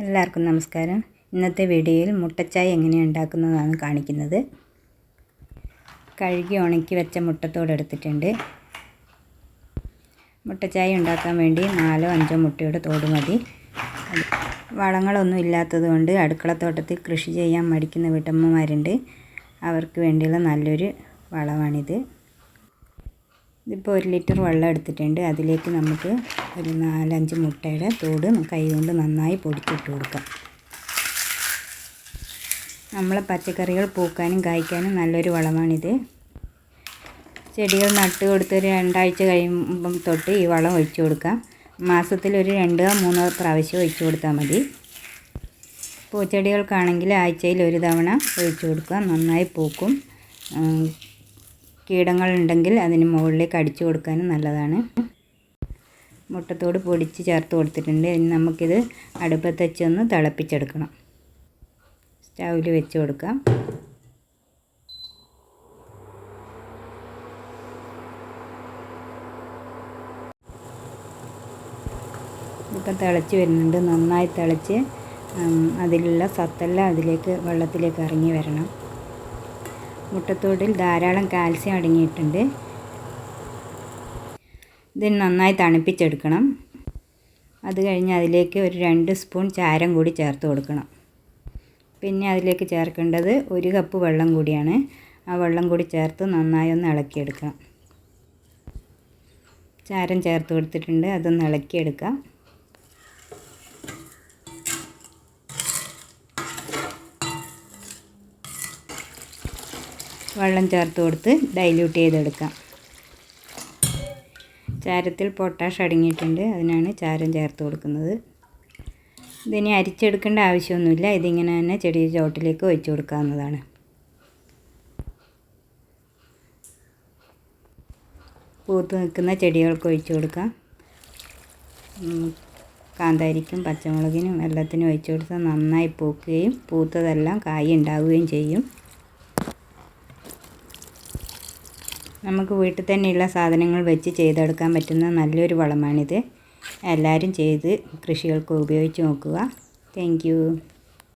എല്ലാവർക്കും നമസ്കാരം. ഇന്നത്തെ വീഡിയോയിൽ മുട്ടച്ചായ എങ്ങനെ ഉണ്ടാക്കുന്നതാണ് കാണിക്കുന്നത്. കഴുകി ഉണക്കി വെച്ച മുട്ടത്തോട് എടുത്തിട്ടുണ്ട്. മുട്ടച്ചായ ഉണ്ടാക്കാൻ വേണ്ടി നാലോ അഞ്ചോ മുട്ടയുടെ തോട് മതി. വളങ്ങളൊന്നും ഇല്ലാത്തത് കൊണ്ട് അടുക്കളത്തോട്ടത്തിൽ കൃഷി ചെയ്യാൻ മടിക്കുന്ന വീട്ടമ്മമാരുണ്ട്. അവർക്ക് വേണ്ടിയുള്ള നല്ലൊരു വളമാണിത്. ഇതിപ്പോൾ ഒരു ലിറ്റർ വെള്ളം എടുത്തിട്ടുണ്ട്. അതിലേക്ക് നമുക്ക് ഒരു നാലഞ്ച് മുട്ടയുടെ തോട് കൈ കൊണ്ട് നന്നായി പൊടിച്ചിട്ട് കൊടുക്കാം. നമ്മളെ പച്ചക്കറികൾ പൂക്കാനും കായ്ക്കാനും നല്ലൊരു വളമാണിത്. ചെടികൾ നട്ട് കൊടുത്ത് ഒരു രണ്ടാഴ്ച കഴിയുമ്പം തൊട്ട് ഈ വളം ഒഴിച്ചു കൊടുക്കാം. മാസത്തിൽ ഒരു രണ്ടോ മൂന്നോ പ്രാവശ്യം ഒഴിച്ചു കൊടുത്താൽ മതി. പൂച്ചെടികൾക്കാണെങ്കിൽ ആഴ്ചയിൽ ഒരു തവണ ഒഴിച്ചു കൊടുക്കുക. നന്നായി പൂക്കും. കീടങ്ങളുണ്ടെങ്കിൽ അതിന് മുകളിലേക്ക് അടിച്ചു കൊടുക്കാനും നല്ലതാണ്. മുട്ടത്തോട് പൊടിച്ച് ചേർത്ത് കൊടുത്തിട്ടുണ്ട്. ഇനി നമുക്കിത് അടുപ്പത്ത് വെച്ചൊന്ന് തിളപ്പിച്ചെടുക്കണം. സ്റ്റൗവിൽ വെച്ച് കൊടുക്കാം. ഇപ്പം തിളച്ച് വരുന്നുണ്ട്. നന്നായി തിളച്ച് അതിലുള്ള സത്തെല്ലാം അതിലേക്ക് വെള്ളത്തിലേക്ക് ഇറങ്ങി വരണം. മുട്ടത്തോടിൽ ധാരാളം കാൽസ്യം അടങ്ങിയിട്ടുണ്ട്. ഇതിന് നന്നായി തണുപ്പിച്ചെടുക്കണം. അത് കഴിഞ്ഞ് അതിലേക്ക് ഒരു രണ്ട് സ്പൂൺ ചാരം കൂടി ചേർത്ത് കൊടുക്കണം. പിന്നെ അതിലേക്ക് ചേർക്കേണ്ടത് ഒരു കപ്പ് വെള്ളം കൂടിയാണ്. ആ വെള്ളം കൂടി ചേർത്ത് നന്നായി ഒന്ന് ഇളക്കിയെടുക്കണം ചാരം ചേർത്ത് കൊടുത്തിട്ടുണ്ട്. അതൊന്ന് ഇളക്കിയെടുക്കാം. വെള്ളം ചേർത്ത് കൊടുത്ത് ഡൈല്യൂട്ട് ചെയ്തെടുക്കാം. ചാരത്തിൽ പൊട്ടാഷ് അടങ്ങിയിട്ടുണ്ട്. അതിനാണ് ചാരം ചേർത്ത് കൊടുക്കുന്നത്. ഇതിനി അരിച്ചെടുക്കേണ്ട ആവശ്യമൊന്നുമില്ല. ഇതിങ്ങനെ തന്നെ ചെടി ചോട്ടിലേക്ക് ഒഴിച്ചു കൊടുക്കാവുന്നതാണ്. പൂത്ത് നിൽക്കുന്ന ചെടികൾക്ക് ഒഴിച്ചു കൊടുക്കാം. കാന്താരിക്കും പച്ചമുളകിനും എല്ലാത്തിനും ഒഴിച്ചു കൊടുത്താൽ നന്നായി പൂക്കുകയും പൂത്തതെല്ലാം കായ് ഉണ്ടാവുകയും ചെയ്യും. നമുക്ക് വീട്ടിൽ തന്നെയുള്ള സാധനങ്ങൾ വെച്ച് ചെയ്തെടുക്കാൻ പറ്റുന്ന നല്ലൊരു വളമാണിത്. എല്ലാവരും ചെയ്ത് കൃഷികൾക്ക് ഉപയോഗിച്ച് നോക്കുക. താങ്ക്